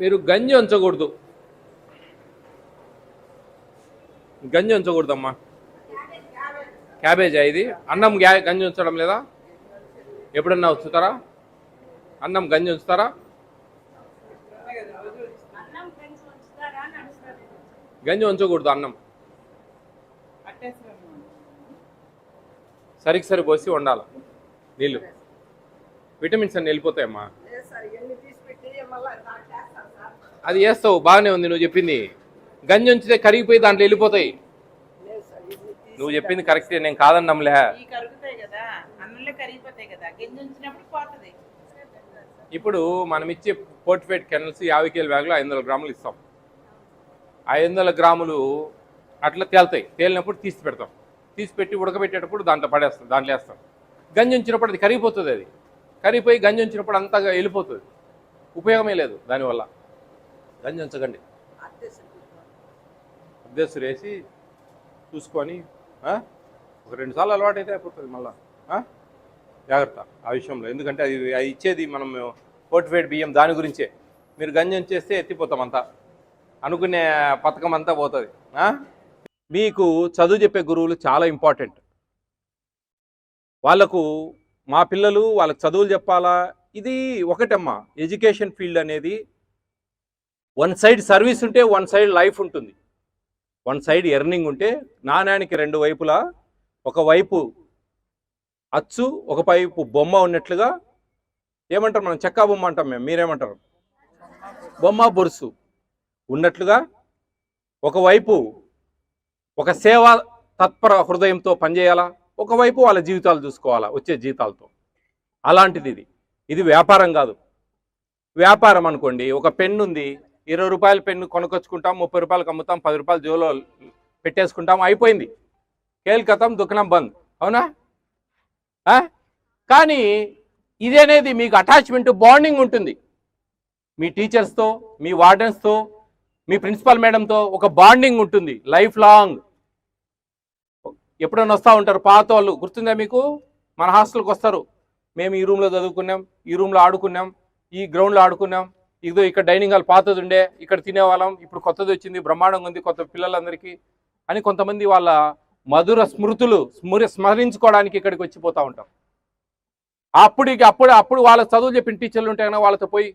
మీరు గంజి ఉంచకూడదు గంజి ఉంచకూడదమ్మా క్యాబేజా ఇది. అన్నం గ్యా గంజి ఉంచడం లేదా? ఎప్పుడన్నా ఉంచుతారా అన్నం గంజి ఉంచుతారా గంజి ఉంచకూడదు అన్నం. సరికి సరి పోసి వండాలి. నీళ్ళు. విటమిన్స్ అన్ని వెళ్ళిపోతాయమ్మా. అది వేస్తావు బాగానే ఉంది నువ్వు చెప్పింది. గంజి ఉంచితే కరిగిపోయి దాంట్లో వెళ్ళిపోతాయి. నువ్వు చెప్పింది కరెక్టే నేను కాదన్నంలే ఇప్పుడు మనం ఇచ్చే పోర్ట్ఫేట్ కెనల్స్ యాభై కేల బ్యాగ్లో ఐదు వందల గ్రాములు ఇస్తాం. ఐదు వందల గ్రాములు అట్లా తేలుతాయి. తేలినప్పుడు తీసి పెడతాం. తీసి పెట్టి ఉడకబెట్టేటప్పుడు దాంట్లో పడేస్తాం దాంట్లో వేస్తాం. గంజి ఉంచినప్పుడు అది కరిగిపోతుంది అది. కరిగిపోయి గంజి ఉంచినప్పుడు అంతగా వెళ్ళిపోతుంది. ఉపయోగమే లేదు దానివల్ల. గంజి ఉంచకండి. అద్దె వేసి చూసుకొని ఒక రెండు సార్లు అలవాటు అయితే అయిపోతుంది మళ్ళా. జాగ్రత్త ఆ విషయంలో. ఎందుకంటే అది అది ఇచ్చేది మనం ఫోర్టిఫైడ్ బియ్యం దాని గురించే. మీరు గంజం చేస్తే ఎత్తిపోతాం అంతా. అనుకునే పథకం అంతా పోతుంది. మీకు చదువు చెప్పే గురువులు చాలా ఇంపార్టెంట్ వాళ్ళకు మా పిల్లలు వాళ్ళకి చదువులు చెప్పాలా? ఇది ఒకటమ్మా. ఎడ్యుకేషన్ ఫీల్డ్ అనేది వన్ సైడ్ సర్వీస్ ఉంటే వన్ సైడ్ లైఫ్ ఉంటుంది. వన్ సైడ్ ఎర్నింగ్ ఉంటే నాణ్యానికి రెండు వైపులా ఒకవైపు అచ్చు ఒక వైపు బొమ్మ ఉన్నట్లుగా ఏమంటారు మనం? చెక్కా బొమ్మ అంటాం మేము. మీరేమంటారు? బొమ్మ బొరుసు ఉన్నట్లుగా ఒకవైపు ఒక సేవా తత్పర హృదయంతో పనిచేయాలా? ఒకవైపు వాళ్ళ జీవితాలు చూసుకోవాలా? వచ్చే జీతాలతో అలాంటిది ఇది. ఇది వ్యాపారం కాదు. వ్యాపారం అనుకోండి ఒక పెన్ను ఉంది ఇరవై రూపాయల పెన్ను కొనకొచ్చుకుంటాం ముప్పై రూపాయలకు అమ్ముతాం పది రూపాయలు జోలో పెట్టేసుకుంటాం అయిపోయింది. కేల్కతం దుకాణం బంద్. అవునా? కానీ ఇది అనేది మీకు అటాచ్మెంట్ బాండింగ్ ఉంటుంది. మీ టీచర్స్తో మీ వార్డెన్స్తో మీ ప్రిన్సిపల్ మేడంతో ఒక బాండింగ్ ఉంటుంది లైఫ్ లాంగ్. ఎప్పుడైనా వస్తూ ఉంటారు పాత వాళ్ళు. గుర్తుందా మీకు? మన హాస్టల్కి వస్తారు. మేము ఈ రూమ్లో చదువుకున్నాం ఈ రూమ్లో ఆడుకున్నాం ఈ గ్రౌండ్లో ఆడుకున్నాం. ఇదో ఇక్కడ డైనింగ్ హాల్ పాతది ఉండే ఇక్కడ తినేవాళ్ళం. ఇప్పుడు కొత్తది వచ్చింది బ్రహ్మాండంగా ఉంది కొత్త పిల్లలందరికీ అని కొంతమంది వాళ్ళ మధుర స్మృతులు స్మృ స్మరించుకోవడానికి ఇక్కడికి వచ్చిపోతూ ఉంటాం. అప్పుడు అప్పుడు అప్పుడు వాళ్ళ చదువు చెప్పిన టీచర్లు ఉంటే కనుక వాళ్ళతో పోయి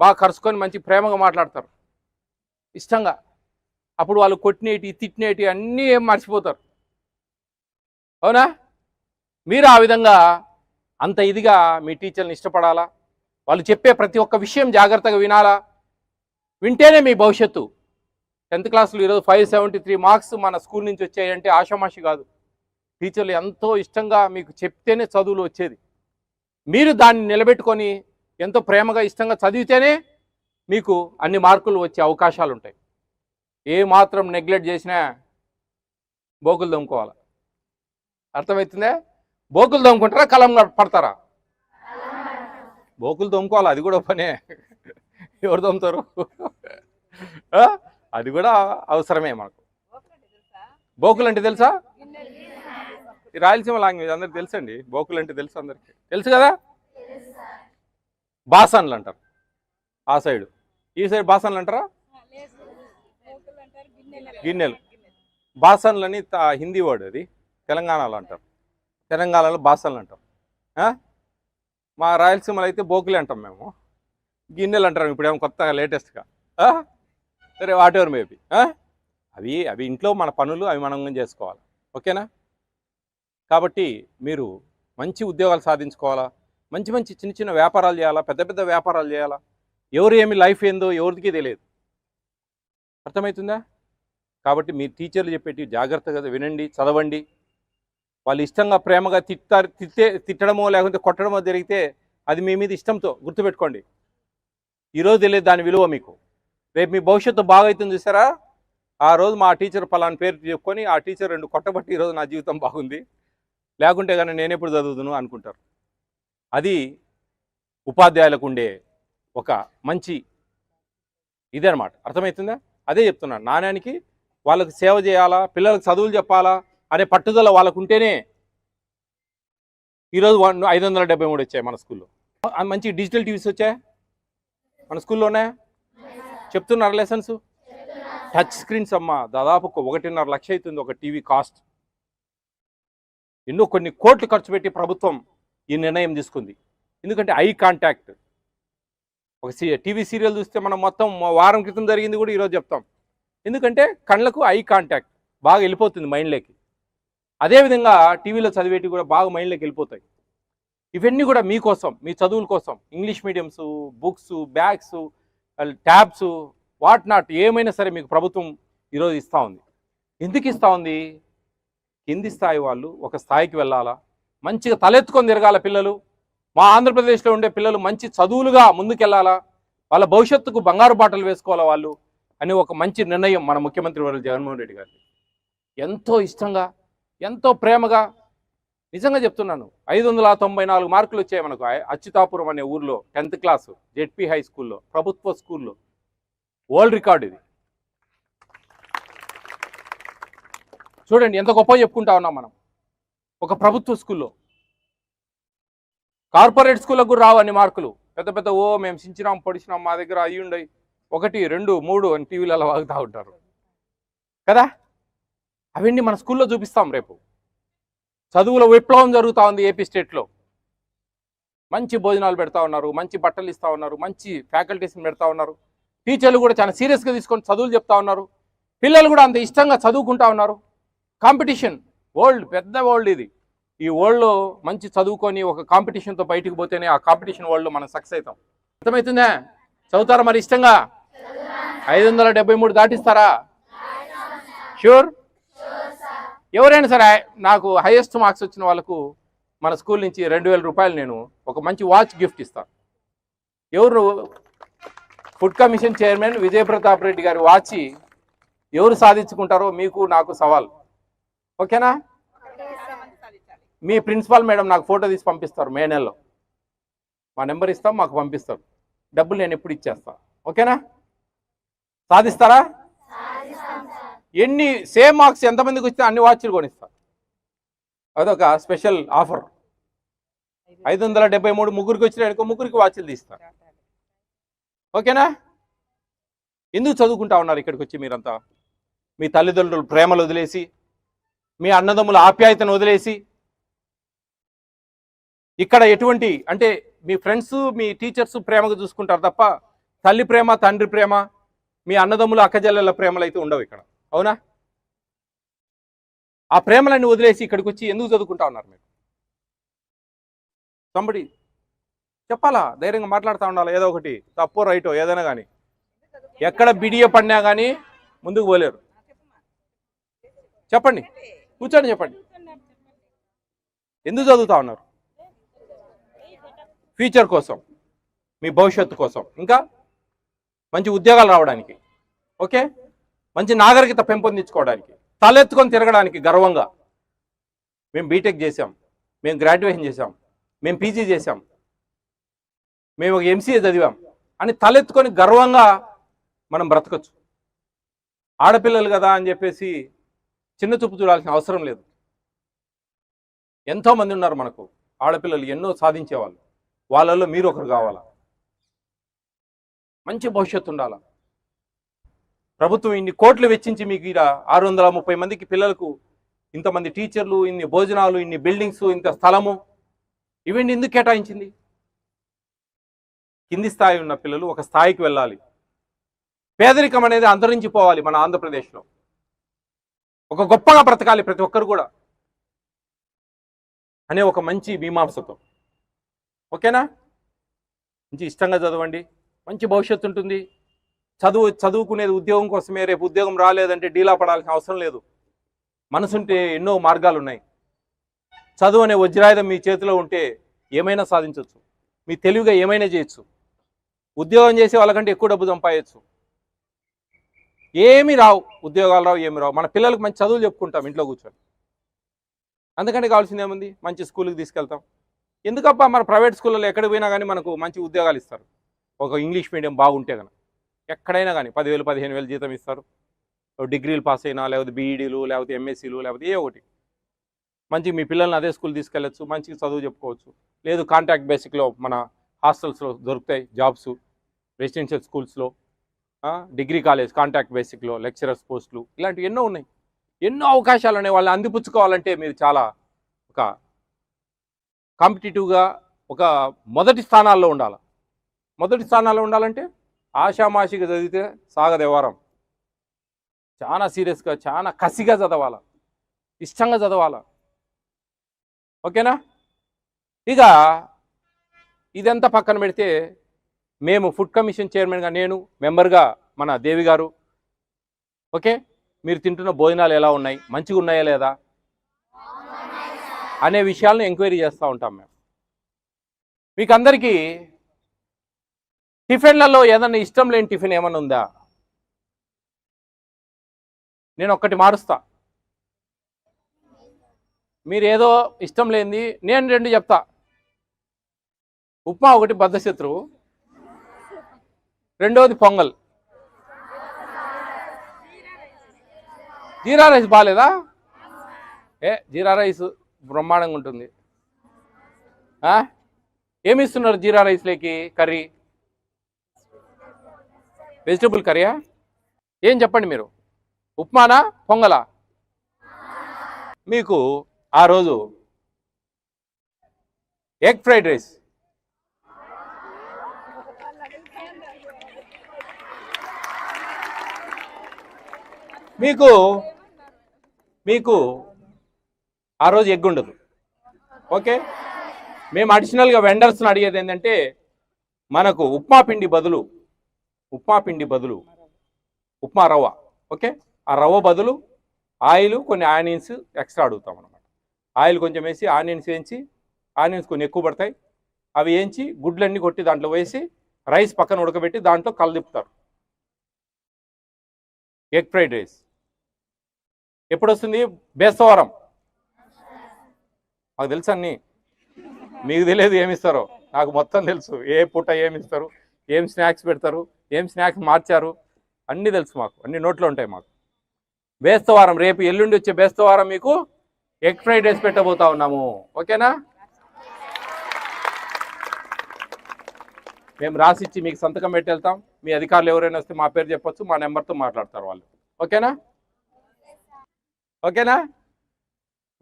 బాగా కరుచుకొని మంచి ప్రేమగా మాట్లాడతారు. ఇష్టంగా. అప్పుడు వాళ్ళు కొట్టినేటి తిట్టినేటి అన్నీ ఏం మర్చిపోతారు. అవునా? మీరు ఆ విధంగా అంత ఇదిగా మీ టీచర్ని ఇష్టపడాలా? వాళ్ళు చెప్పే ప్రతి ఒక్క విషయం జాగ్రత్తగా వినాలా? వింటేనే మీ భవిష్యత్తు. టెన్త్ క్లాస్లో ఈరోజు ఫైవ్ సెవెంటీ త్రీ మార్క్స్ మన స్కూల్ నుంచి వచ్చాయంటే ఆషామాషి కాదు. టీచర్లు ఎంతో ఇష్టంగా మీకు చెప్తేనే చదువులు వచ్చేది. మీరు దాన్ని నిలబెట్టుకొని ఎంతో ప్రేమగా ఇష్టంగా చదివితేనే మీకు అన్ని మార్కులు వచ్చే అవకాశాలు ఉంటాయి ఏ మాత్రం నెగ్లెక్ట్ చేసినా బోకులు దమ్ముకోవాలి? అర్థమవుతుందే? బోకులు తోముకుంటారా కలం పడతారా? బోకులు తోముకోవాలి అది కూడా పనే. ఎవరు తోముతారు అది కూడా అవసరమే మనకు బోకులు అంటే తెలుసా? ఈ రాయలసీమ లాంగ్వేజ్ అందరికి తెలుసండి. బోకులు అంటే తెలుసు అందరికి. తెలుసు కదా? బాసన్లు అంటారు. ఆ సైడ్. ఈ సైడ్ బాసన్లు అంటారా? గిన్నెలు. బాసన్లని తా- హిందీ వర్డ్ అది. తెలంగాణలో అంటారు. తెలంగాణలో బాసలు అంటాం. మా రాయలసీమలో అయితే బోకులు అంటాం మేము. గిన్నెలు అంటారు ఇప్పుడేమో కొత్తగా లేటెస్ట్గా. సరే వాట్ ఎవర్ మేబీ అవి అవి ఇంట్లో మన పనులు అవి మనం చేసుకోవాలి. ఓకేనా? కాబట్టి మీరు మంచి ఉద్యోగాలు సాధించుకోవాలా? మంచి మంచి చిన్న చిన్న వ్యాపారాలు చేయాలా? పెద్ద పెద్ద వ్యాపారాలు చేయాలా? ఎవరు ఏమి లైఫ్ ఏందో ఎవరికి తెలియదు. అర్థమవుతుందా? కాబట్టి మీరు టీచర్లు చెప్పేటి జాగ్రత్తగా వినండి చదవండి. వాళ్ళు ఇష్టంగా ప్రేమగా తిట్టారు తిట్టే తిట్టడమో లేకుంటే కొట్టడమో జరిగితే అది మీ మీద ఇష్టంతో గుర్తుపెట్టుకోండి. ఈరోజు తెలియదు దాని విలువ మీకు. రేపు మీ భవిష్యత్తు బాగైతుంది చూసారా? ఆ రోజు మా టీచర్ పలాని పేరు చెప్పుకొని ఆ టీచర్ రెండు కొట్టబట్టి ఈరోజు నా జీవితం బాగుంది. లేకుంటే కానీ నేను ఎప్పుడు చదువుతును అనుకుంటారు. అది ఉపాధ్యాయులకు ఉండే ఒక మంచి ఇదనమాట అర్థమవుతుందా? అదే చెప్తున్నాను నాణ్యానికి వాళ్ళకి సేవ చేయాలా? పిల్లలకు చదువులు చెప్పాలా? అనే పట్టుదల వాళ్ళకుంటేనే ఈరోజు వన్ ఐదు వందల డెబ్బై మూడు వచ్చాయి మన స్కూల్లో. మంచి డిజిటల్ టీవీస్ వచ్చాయి? మన స్కూల్లోనే చెప్తున్నారు లెసన్స్? టచ్ స్క్రీన్స్ అమ్మ దాదాపు ఒకటిన్నర లక్ష అవుతుంది ఒక టీవీ కాస్ట్. ఎన్నో కొన్ని కోట్లు ఖర్చు పెట్టి ప్రభుత్వం ఈ నిర్ణయం తీసుకుంది. ఎందుకంటే ఐ కాంటాక్ట్. ఒక టీవీ సీరియల్ చూస్తే మనం మొత్తం వారం క్రితం జరిగింది కూడా ఈరోజు చెప్తాం. ఎందుకంటే కళ్ళకు ఐ కాంటాక్ట్ బాగా వెళ్ళిపోతుంది మైండ్లోకి. అదేవిధంగా టీవీలో చదివేటివి కూడా బాగా మైండ్లోకి వెళ్ళిపోతాయి. ఇవన్నీ కూడా మీకోసం మీ చదువుల కోసం English mediums books bags tabs what not ఏమైనా సరే మీకు ప్రభుత్వం ఈరోజు ఇస్తూ ఉంది. ఎందుకు ఇస్తూ ఉంది? కింది స్థాయి వాళ్ళు ఒక స్థాయికి వెళ్ళాలా? మంచిగా తలెత్తుకొని తిరగాల పిల్లలు? మా ఆంధ్రప్రదేశ్లో ఉండే పిల్లలు మంచి చదువులుగా ముందుకెళ్ళాలా? వాళ్ళ భవిష్యత్తుకు బంగారు బాటలు వేసుకోవాలా వాళ్ళు? అని ఒక మంచి నిర్ణయం మన ముఖ్యమంత్రి వారు జగన్మోహన్ రెడ్డి గారి ఎంతో ఇష్టంగా ఎంతో ప్రేమగా నిజంగా చెప్తున్నాను. ఐదు వందల తొంభై నాలుగు మార్కులు వచ్చాయి మనకు. అచ్యుతాపురం అనే ఊర్లో టెన్త్ క్లాసు జెడ్పీ హై స్కూల్లో ప్రభుత్వ స్కూల్లో. వరల్డ్ రికార్డ్ ఇది. చూడండి ఎంత గొప్ప చెప్పుకుంటా ఉన్నాం మనం. ఒక ప్రభుత్వ స్కూల్లో. కార్పొరేట్ స్కూళ్ళకు కూడా రావు అన్ని మార్కులు. పెద్ద పెద్ద ఓ మేము సించినాం పొడిచినాం మా దగ్గర అయ్యి ఉండయి ఒకటి రెండు మూడు అని టీవీలలో వాగుతూ ఉంటారు. కదా? అవన్నీ మన స్కూల్లో చూపిస్తాం రేపు. చదువుల విప్లవం జరుగుతూ ఉంది ఏపీ స్టేట్లో మంచి భోజనాలు పెడతా ఉన్నారు మంచి బట్టలు ఇస్తా ఉన్నారు మంచి ఫ్యాకల్టీస్ని పెడతా ఉన్నారు. టీచర్లు కూడా చాలా సీరియస్గా తీసుకొని చదువులు చెప్తా ఉన్నారు. పిల్లలు కూడా అంత ఇష్టంగా చదువుకుంటా ఉన్నారు. కాంపిటీషన్ వరల్డ్ పెద్ద వరల్డ్ ఇది. ఈ వరల్డ్లో మంచి చదువుకొని ఒక కాంపిటీషన్తో బయటికి పోతేనే ఆ కాంపిటీషన్ వరల్డ్లో మనం సక్సెస్ అవుతాం. అర్థమవుతుందా? చదువుతారా మరి ఇష్టంగా? ఐదు వందల డెబ్బై మూడు దాటిస్తారా? షూర్ ఎవరైనా సరే నాకు హైయెస్ట్ మార్క్స్ వచ్చిన వాళ్ళకు మన స్కూల్ నుంచి రెండు వేల రూపాయలు నేను ఒక మంచి వాచ్ గిఫ్ట్ ఇస్తాను. ఎవరు food commission chairman Vijayaprathap Reddy గారి వాచ్ ఎవరు సాధించుకుంటారో మీకు నాకు సవాల్. ఓకేనా? మీ ప్రిన్సిపాల్ మేడం నాకు ఫోటో తీసి పంపిస్తారు మే నెలలో. మా నెంబర్ ఇస్తాం మాకు పంపిస్తారు. డబ్బులు నేను ఎప్పుడు ఇచ్చేస్తాను ఓకేనా? సాధిస్తారా? ఎన్ని సేమ్ మార్క్స్ ఎంతమందికి వచ్చినా అన్ని వాచ్లు కొనిస్తారు. అదొక స్పెషల్ ఆఫర్. ఐదు వందల డెబ్బై మూడు ముగ్గురికి వచ్చిన ముగ్గురికి వాచ్లు తీస్తారు. ఓకేనా? ఎందుకు చదువుకుంటా ఉన్నారు ఇక్కడికి వచ్చి మీరంతా? మీ తల్లిదండ్రులు ప్రేమలు వదిలేసి మీ అన్నదమ్ముల ఆప్యాయతను వదిలేసి ఇక్కడ ఎటువంటి అంటే మీ ఫ్రెండ్స్ మీ టీచర్స్ ప్రేమగా చూసుకుంటారు తప్ప తల్లి ప్రేమ తండ్రి ప్రేమ మీ అన్నదమ్ముల అక్కజల్లెల ప్రేమలు అయితే ఉండవు ఇక్కడ. అవునా? ఆ ప్రేమలన్నీ వదిలేసి ఇక్కడికి వచ్చి ఎందుకు చదువుకుంటా ఉన్నారు మీరు? సంబడి చెప్పాలా? ధైర్యంగా మాట్లాడుతూ ఉండాలి? ఏదో ఒకటి. తప్పో రైటో ఏదైనా కానీ. ఎక్కడ బిడియ పడినా కానీ ముందుకు పోలేరు. చెప్పండి. కూర్చోండి చెప్పండి. ఎందుకు చదువుతా ఉన్నారు? ఫ్యూచర్ కోసం. మీ భవిష్యత్తు కోసం. ఇంకా? మంచి ఉద్యోగాలు రావడానికి. ఓకే? మంచి నాగరికత పెంపొందించుకోవడానికి తలెత్తుకొని తిరగడానికి గర్వంగా మేము బీటెక్ చేసాం మేము గ్రాడ్యుయేషన్ చేసాం మేము పీజీ చేసాం మేము ఒక ఎంసీఏ చదివాం అని తలెత్తుకొని గర్వంగా మనం బ్రతకచ్చు. ఆడపిల్లలు కదా అని చెప్పేసి చిన్న చూపు చూడాల్సిన అవసరం లేదు. ఎంతో మంది ఉన్నారు మనకు ఆడపిల్లలు ఎన్నో సాధించేవాళ్ళు. వాళ్ళల్లో మీరు ఒకరు కావాలా? మంచి భవిష్యత్తు ఉండాలా? ప్రభుత్వం ఇన్ని కోట్లు వెచ్చించి మీకు ఇక్కడ ఆరు వందల ముప్పై మందికి పిల్లలకు ఇంతమంది టీచర్లు ఇన్ని భోజనాలు ఇన్ని బిల్డింగ్స్ ఇంత స్థలము ఇవన్నీ ఎందుకు కేటాయించింది? కింది స్థాయి ఉన్న పిల్లలు ఒక స్థాయికి వెళ్ళాలి. పేదరికం అనేది అంతరించిపోవాలి మన ఆంధ్రప్రదేశ్లో. ఒక గొప్పగా బ్రతకాలి ప్రతి ఒక్కరు కూడా. అనే ఒక మంచి మీమాంసతో. ఓకేనా? మంచి ఇష్టంగా చదవండి. మంచి భవిష్యత్తు ఉంటుంది. చదువు చదువుకునేది ఉద్యోగం కోసమే రేపు ఉద్యోగం రాలేదంటే డీలా పడాల్సిన అవసరం లేదు. మనసుంటే ఎన్నో మార్గాలు ఉన్నాయి చదువు అనే వజ్రాయుధం మీ చేతిలో ఉంటే ఏమైనా సాధించవచ్చు మీ తెలివిగా ఏమైనా చేయొచ్చు. ఉద్యోగం చేసే వాళ్ళకంటే ఎక్కువ డబ్బు సంపాదించచ్చు. ఏమి రావు. ఉద్యోగాలు రావు ఏమి రావు. మన పిల్లలకు మంచి చదువులు చెప్పుకుంటాం ఇంట్లో కూర్చొని. అందుకని కావాల్సింది ఏముంది? మంచి స్కూల్కి తీసుకెళ్తాం. ఎందుకబ్బా? మన ప్రైవేట్ స్కూళ్ళలో ఎక్కడికి పోయినా కానీ మనకు మంచి ఉద్యోగాలు ఇస్తారు. ఒక ఇంగ్లీష్ మీడియం బాగుంటే కనుక ఎక్కడైనా కానీ పదివేలు పదిహేను వేలు జీతం ఇస్తారు. డిగ్రీలు పాస్ అయినా లేకపోతే బీఈడీలు లేకపోతే ఎంఎస్సీలు లేకపోతే ఏ ఒకటి. మంచి మీ పిల్లల్ని అదే స్కూల్ తీసుకెళ్ళచ్చు మంచిగా చదువు చెప్పుకోవచ్చు. లేదు కాంటాక్ట్ బేసిక్లో మన హాస్టల్స్లో దొరుకుతాయి జాబ్స్ రెసిడెన్షియల్ స్కూల్స్లో డిగ్రీ కాలేజ్ కాంటాక్ట్ బేసిక్లో లెక్చరర్స్ పోస్టులు ఇలాంటివి ఎన్నో ఉన్నాయి. ఎన్నో అవకాశాలు ఉన్నాయి వాళ్ళని అందిపుచ్చుకోవాలంటే మీరు చాలా ఒక కాంపిటేటివ్గా ఒక మొదటి స్థానాల్లో ఉండాలి. మొదటి స్థానాల్లో ఉండాలంటే ఆషామాషిగా చదివితే సాగదేవారం చాలా సీరియస్గా చాలా కసిగా చదవాల. ఇష్టంగా చదవాల. ఓకేనా? ఇక ఇదంతా పక్కన పెడితే మేము ఫుడ్ కమిషన్ చైర్మన్గా నేను మెంబర్గా మన దేవి గారు. ఓకే? మీరు తింటున్న భోజనాలు ఎలా ఉన్నాయి? మంచిగా ఉన్నాయా లేదా? అనే విషయాలను ఎంక్వైరీ చేస్తూ ఉంటాం మేము. మీకు అందరికీ టిఫిన్లలో ఏదన్నా ఇష్టం లేని టిఫిన్ ఏమన్నా ఉందా? నేను ఒక్కటి మారుస్తా. మీరు ఏదో ఇష్టం లేనిది నేను రెండు చెప్తా. ఉప్మా ఒకటి బద్ధశత్రువు రెండవది పొంగల్. జీరా రైస్ బాగాలేదా ఏ జీరా రైస్ బ్రహ్మాండంగా ఉంటుంది. ఏమి ఇస్తున్నారు జీరా రైస్లోకి? కర్రీ? వెజిటబుల్ కర్రీయా? ఏం చెప్పండి మీరు? ఉప్మానా? పొంగలా? మీకు ఆ రోజు ఎగ్ ఫ్రైడ్ రైస్. మీకు మీకు ఆ రోజు ఎగ్ ఉండదు. ఓకే? మేము అడిషనల్గా వెండర్స్ని అడిగేది ఏంటంటే మనకు ఉప్మా పిండి బదులు ఉప్మా పిండి బదులు ఉప్మా రవ్వ. ఓకే? ఆ రవ్వ బదులు ఆయిల్ కొన్ని ఆనియన్స్ ఎక్స్ట్రా అడుగుతాం అనమాట ఆయిల్ కొంచెం వేసి ఆనియన్స్ వేయించి ఆనియన్స్ కొన్ని ఎక్కువ పడతాయి. అవి వేయించి గుడ్లన్నీ కొట్టి దాంట్లో వేసి రైస్ పక్కన ఉడకబెట్టి దాంట్లో కలదిప్పుతారు. Egg fried rice. ఎప్పుడు వస్తుంది బేస్తవారం. మాకు తెలుసు అన్నీ? మీకు తెలియదు ఏమిస్తారో. నాకు మొత్తం తెలుసు. ఏ పూట ఏమిస్తారు? ఏం స్నాక్స్ పెడతారు? ఏం స్నాక్స్ మార్చారు? అన్నీ తెలుసు మాకు. అన్ని నోట్లో ఉంటాయి మాకు. బేస్తవారం రేపు ఎల్లుండి వచ్చే బేస్తవారం మీకు ఎగ్ ఫ్రైడ్ రైస్ పెట్టబోతా ఉన్నాము. ఓకేనా? మేము రాసిచ్చి మీకు సంతకం పెట్టి వెళ్తాం మీ అధికారులు ఎవరైనా వస్తే మా పేరు చెప్పొచ్చు మా నెంబర్తో మాట్లాడతారు వాళ్ళు. ఓకేనా? ఓకేనా?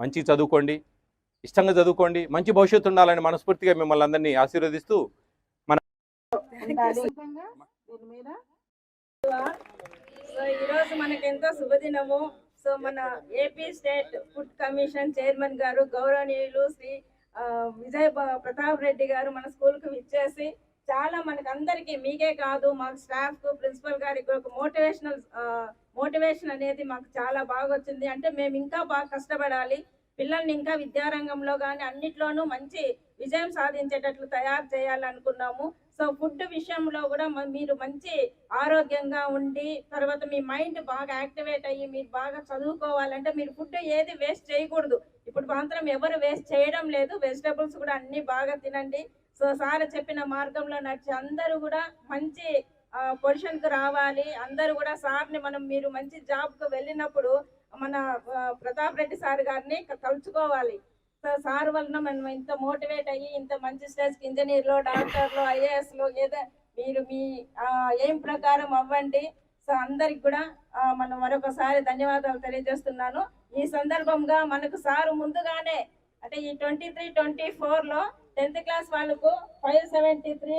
మంచి చదువుకోండి. ఇష్టంగా చదువుకోండి. మంచి భవిష్యత్తు ఉండాలని మనస్ఫూర్తిగా మిమ్మల్ని అందరినీ ఆశీర్వదిస్తూ సో ఈరోజు మనకి ఎంతో శుభదినము. సో మన AP state food commission chairman గారు గౌరవనీయులు శ్రీ విజయ్ ప్రతాప్ రెడ్డి గారు మన స్కూల్కి విచ్చేసి చాలా మనకి అందరికీ మీకే కాదు మాకు స్టాఫ్ ప్రిన్సిపల్ గారికి ఒక మోటివేషనల్ మోటివేషన్ అనేది మాకు చాలా బాగా వచ్చింది. అంటే మేము ఇంకా బాగా కష్టపడాలి. పిల్లల్ని ఇంకా విద్యారంగంలో కానీ అన్నిట్లోనూ మంచి విజయం సాధించేటట్లు తయారు చేయాలనుకున్నాము. సో ఫుడ్ విషయంలో కూడా మీరు మంచి ఆరోగ్యంగా ఉండి తర్వాత మీ మైండ్ బాగా యాక్టివేట్ అయ్యి మీరు బాగా చదువుకోవాలంటే మీరు ఫుడ్ ఏది వేస్ట్ చేయకూడదు. ఇప్పుడు మాత్రం ఎవరు వేస్ట్ చేయడం లేదు. వెజిటబుల్స్ కూడా అన్ని బాగా తినండి. సో సార్ చెప్పిన మార్గంలో నడిచి అందరూ కూడా మంచి పొజిషన్కి రావాలి. అందరూ కూడా సార్ని మనం మీరు మంచి జాబ్కు వెళ్ళినప్పుడు మన ప్రతాప్ రెడ్డి సార్ గారిని తలుచుకోవాలి. సార్ వలన మనం ఇంత మోటివేట్ అయ్యి ఇంత మంచి స్టేజ్కి ఇంజనీర్లు డాక్టర్లు ఐఏఎస్లు ఏదో మీరు మీ ఏం ప్రకారం అవ్వండి. సో అందరికి కూడా మనం మరొకసారి ధన్యవాదాలు తెలియజేస్తున్నాను. ఈ సందర్భంగా మనకు సారు ముందుగానే అంటే ఈ ట్వంటీ త్రీ ట్వంటీ ఫోర్లో టెన్త్ క్లాస్ వాళ్ళకు ఫైవ్ సెవెంటీ త్రీ